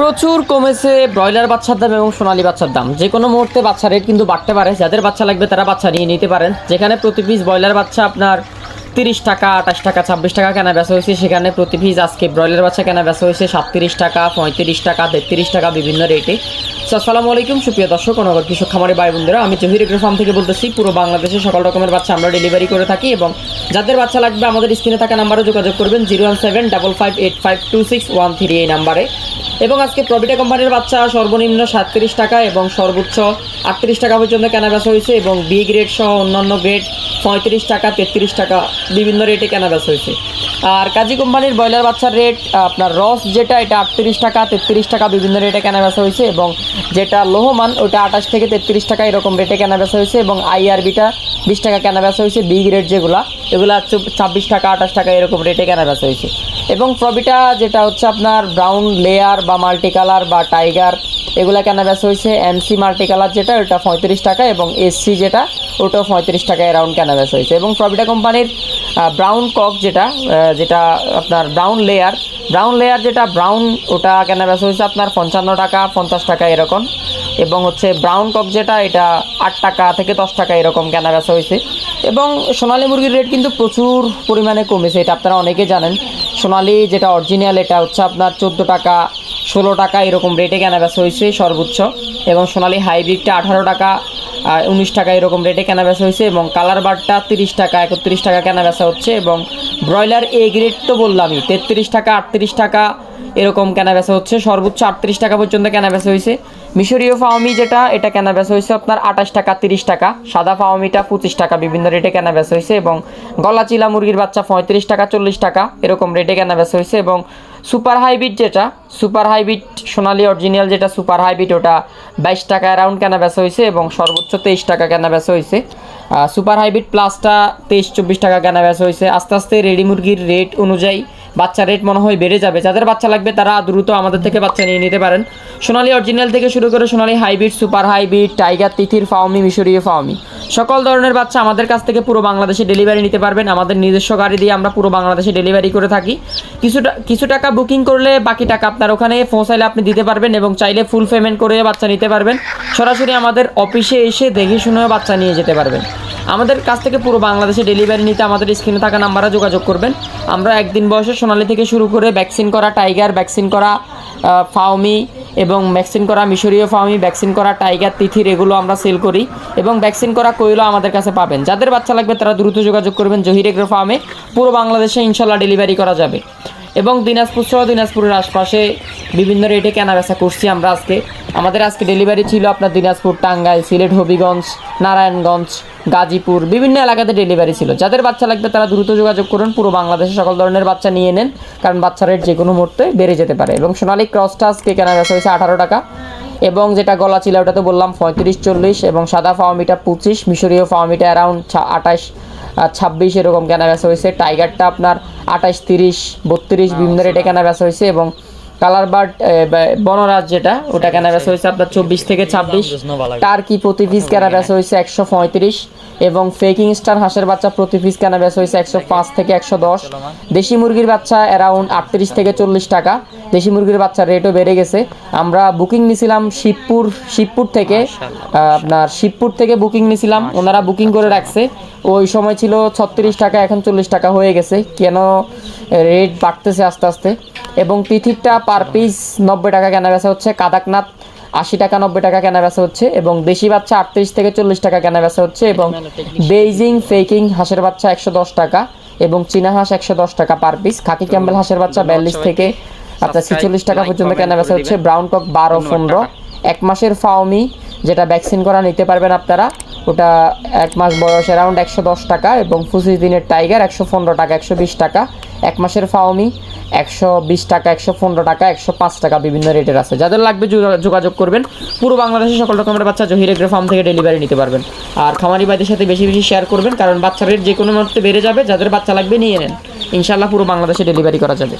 প্রচুর কমেছে ব্রয়লার বাচ্চার দাম এবং সোনালি বাচ্চার দাম। যে কোনো মুহূর্তে বাচ্চা রেট কিন্তু বাড়তে পারে। যাদের বাচ্চা লাগবে তারা বাচ্চা নিয়ে নিতে পারেন। যেখানে প্রতি পিস ব্রয়লার বাচ্চা আপনার তিরিশ টাকা, আঠাশ টাকা, ছাব্বিশ টাকা কেনা বেচা হয়েছে। সেখানে প্রতি পিস আজকে ব্রয়লার বাচ্চা কেনা বেচা হয়েছে, সাতত্রিশ টাকা, পঁয়ত্রিশ টাকা, তেত্রিশ টাকা, বিভিন্ন রেটে সো আসসালামু আলাইকুম, সুপ্রিয় দর্শক অনগর কৃষক খামারি ভাই বোনদেরা আমি জহির এগ্রো ফার্ম থেকে বলতেছি, পুরো বাংলাদেশে সকল রকমের বাচ্চা আমরা ডেলিভারি করে থাকি এবং যাদের বাচ্চা লাগবে আমাদের স্ক্রিনে থাকা নাম্বারে যোগাযোগ করবেন, zero one seven double five eight five two six one three এই নাম্বারে। এবং আজকে প্রভিটা কোম্পানির বাচ্চা সর্বনিম্ন সাতত্রিশ টাকা এবং সর্বোচ্চ আটত্রিশ টাকা পর্যন্ত কেনা বেচা হয়েছে এবং বি গ্রেড সহ অন্যান্য গ্রেড পঁয়ত্রিশ টাকা, তেত্রিশ টাকা বিভিন্ন রেটে কেনা বেচা হয়েছে। আর কাজী কোম্পানির ব্রয়লার বাচ্চার রেট আপনার রস যেটা, এটা আটত্রিশ টাকা, তেত্রিশ টাকা বিভিন্ন রেটে কেনা বেচা হয়েছে এবং যেটা লোহমান, ওটা আঠাশ থেকে তেত্রিশ টাকা এরকম রেটে কেনা বেচা হয়েছে এবং আইআরবিটা বিশ টাকা কেনা বেচা হয়েছে বি গ্রেড যেগুলা, এগুলা ছাব্বিশ টাকা আঠাশ টাকা এরকম রেটে কেনা বেচা হয়েছে। এবং প্রবিটা যেটা হচ্ছে আপনার ব্রাউন লেয়ার বা মাল্টি কালার বা টাইগার এগুলা কেনা বেচা হয়েছে এমসি মাল্টি কালার যেটা, ওটা পঁয়ত্রিশ টাকা এবং এসসি যেটা, ওটাও পঁয়ত্রিশ টাকা অ্যারাউন্ড কেনা বেচা হয়েছে এবং প্রবিটা কোম্পানির ব্রাউন কক যেটা যেটা আপনার ব্রাউন লেয়ার ব্রাউন লেয়ার যেটা ব্রাউন ওটা কেনা বেচা হয়েছে আপনার পঞ্চান্ন টাকা, পঞ্চাশ টাকা এরকম। এবং হচ্ছে ব্রাউন কক যেটা, এটা আট টাকা থেকে দশ টাকা এরকম কেনা বেচা হয়েছে এবং সোনালী মুরগির রেট কিন্তু প্রচুর পরিমাণে কমেছে, এটা আপনারা অনেকে জানেন। সোনালি যেটা অরিজিনাল এটা হচ্ছে আপনার চোদ্দ টাকা ষোলো টাকা এরকম রেটে কেনা বেচা হয়েছে সর্বোচ্চ এবং সোনালি হাইব্রিডটা আঠারো টাকা উনিশ টাকা এরকম রেটে কেনা বেচা হয়েছে এবং কালার বারটা তিরিশ টাকা, একত্রিশ টাকা কেনা বেচা হচ্ছে এবং ব্রয়লার এ গ্রেড তো বললামই, তেত্রিশ টাকা, আটত্রিশ টাকা এরকম কেনা বেচা হচ্ছে, সর্বোচ্চ আটত্রিশ টাকা পর্যন্ত কেনা বেচা হয়েছে। মিশরীয় ফাওমি যেটা, এটা কেনা বেচা হয়েছে আপনার আঠাশ টাকা, তিরিশ টাকা, সাদা ফাওমিটা পঁচিশ টাকা বিভিন্ন রেটে কেনা বেচা হয়েছে এবং গলা চিলা মুরগির বাচ্চা পঁয়ত্রিশ টাকা, চল্লিশ টাকা এরকম রেটে কেনা বেচা হয়েছে এবং সুপার হাইব্রিড যেটা, সুপার হাইব্রিড সোনালি অরিজিনাল যেটা, সুপার হাইব্রিড ওটা বাইশ টাকা অ্যারাউন্ড কেনা বেচা হয়েছে এবং সর্বোচ্চ তেইশ টাকা কেনা বেচা হয়েছে সুপার হাইব্রিড প্লাসটা তেইশ চব্বিশ টাকা কেনা বেচা হয়েছে আস্তে আস্তে রেডি মুরগির রেট অনুযায়ী বাচ্চা রেট মনে হয় বেড়ে যাবে। যাদের বাচ্চা লাগবে তারা দ্রুত আমাদের থেকে বাচ্চা নিয়ে নিতে পারেন। সোনালি অরিজিনাল থেকে শুরু করে সোনালি হাইব্রিড সুপার হাইব্রিড টাইগার, তিথির ফাওমি, মিশরীয় ফাওমি। সকল ধরনের বাচ্চা আমাদের কাছ থেকে পুরো বাংলাদেশে ডেলিভারি নিতে পারবেন। আমাদের নিজস্ব গাড়ি দিয়ে আমরা পুরো বাংলাদেশে ডেলিভারি করে থাকি। কিছুটা, কিছু টাকা বুকিং করলে বাকি টাকা আপনার ওখানে পৌঁছাইলে আপনি দিতে পারবেন এবং চাইলে ফুল পেমেন্ট করে বাচ্চা নিতে পারবেন। সরাসরি আমাদের অফিসে এসে দেখে শুনেও বাচ্চা নিয়ে যেতে পারবেন। আমাদের কাছ থেকে পুরো বাংলাদেশে ডেলিভারি নিতে আমাদের স্ক্রিনে থাকা নাম্বারে যোগাযোগ করবেন। আমরা একদিন বয়সে সোনালি থেকে শুরু করে ভ্যাকসিন করা টাইগার ভ্যাকসিন করা ফাউমি এবং ভ্যাকসিন করা মিশরীয় ফার্মি ভ্যাকসিন করা টাইগার তিথির এগুলো আমরা সেল করি এবং ভ্যাকসিন করা কোয়েলও আমাদের কাছে পাবেন। যাদের বাচ্চা লাগবে তারা দ্রুত যোগাযোগ করবেন জহির এগ্রো ফার্মে। পুরো বাংলাদেশে ইনশাল্লাহ ডেলিভারি করা যাবে। এবং দিনাজপুর সহ দিনাজপুরের আশপাশে বিভিন্ন রেটে কেনা বেচা করছি আমরা আজকে। আমাদের আজকে ডেলিভারি ছিল আপনার দিনাজপুর, টাঙ্গাইল, সিলেট, হবিগঞ্জ, নারায়ণগঞ্জ, গাজীপুর, বিভিন্ন এলাকাতে ডেলিভারি ছিল। যাদের বাচ্চা লাগবে তারা দ্রুত যোগাযোগ করুন। পুরো বাংলাদেশে সকল ধরনের বাচ্চা নিয়ে নেন, কারণ বাচ্চা রেট যে কোনো মুহূর্তে বেড়ে যেতে পারে। এবং সোনালী ক্রসটা আজকে কেনা বেচা হয়েছে আঠারো টাকা। এবং যেটা গলা ছিল ওটা তো বললাম পঁয়ত্রিশ, চল্লিশ এবং সাদা ফাওয়ামিটা পঁচিশ, মিশরীয় ফাওয়ামিটা অ্যারাউন্ড আঠাশ ছাব্বিশ এরকম কেনা বেচা হয়েছে টাইগারটা আপনার আঠাশ তিরিশ বত্রিশ বিভিন্ন রেটে কেনা বেচা হয়েছে এবং কালার বার্ড বনরাজ যেটা ওটা কেনা বেচা হয়েছে আপনার চব্বিশ থেকে ছাব্বিশ। টার্কি প্রতি পিস কেনা বেচা হয়েছে একশো পঁয়ত্রিশ এবং ফেকিং স্টার হাঁসের বাচ্চা প্রতি পিস কেনা বেচা হয়েছে একশো পাঁচ থেকে একশো দশ। দেশি মুরগির বাচ্চা অ্যারাউন্ড আটত্রিশ থেকে চল্লিশ টাকা। দেশি মুরগির বাচ্চার রেটও বেড়ে গেছে। আমরা বুকিং নিছিলাম শিবপুর শিবপুর থেকে আপনার শিবপুর থেকে বুকিং নিছিলাম। ওনারা বুকিং করে রাখছে। ওই সময় ছিল ছত্রিশ টাকা এখন চল্লিশ টাকা হয়ে গেছে। কেন রেট বাড়তেছে আস্তে আস্তে? এবং তিথিরটা পার পিস নব্বই টাকা কেনা বেচা হচ্ছে, কাদাকনাথ আশি টাকা নব্বই টাকা কেনা বেচা হচ্ছে এবং দেশি বাচ্চা আটত্রিশ থেকে চল্লিশ টাকা কেনা বেচা হচ্ছে এবং বেইজিং ফেকিং হাঁসের বাচ্চা একশো দশ টাকা এবং চীনা হাঁস একশো দশ টাকা পার পিস খাকি ক্যাম্বেল হাঁসের বাচ্চা বিয়াল্লিশ থেকে আপনার ছিচল্লিশ টাকা পর্যন্ত কেনা বেচা হচ্ছে ব্রাউন কক বারো পনেরো। এক মাসের ফাওমি যেটা ভ্যাকসিন করা নিতে পারবেন আপনারা, ওটা এক মাস বয়স অ্যারাউন্ড একশো দশ টাকা এবং পঁচিশ দিনের টাইগার একশো পনেরো টাকা, একশো বিশ টাকা। এক মাসের ফাওমি একশো বিশ টাকা, একশো পনেরো টাকা, একশো পাঁচ টাকা বিভিন্ন রেটের আছে। যাদের লাগবে যোগা- যোগাযোগ করবেন। পুরো বাংলাদেশের সকল রকমের বাচ্চা জহির এগ্রো ফার্ম থেকে ডেলিভারি নিতে পারবেন। আর খামারি ভাইদের সাথে বেশি বেশি শেয়ার করবেন, কারণ বাচ্চার রেট যে কোনো মুহূর্তে বেড়ে যাবে। যাদের বাচ্চা লাগবে নিয়ে নেন। ইনশাল্লাহ পুরো বাংলাদেশে ডেলিভারি করা যাবে।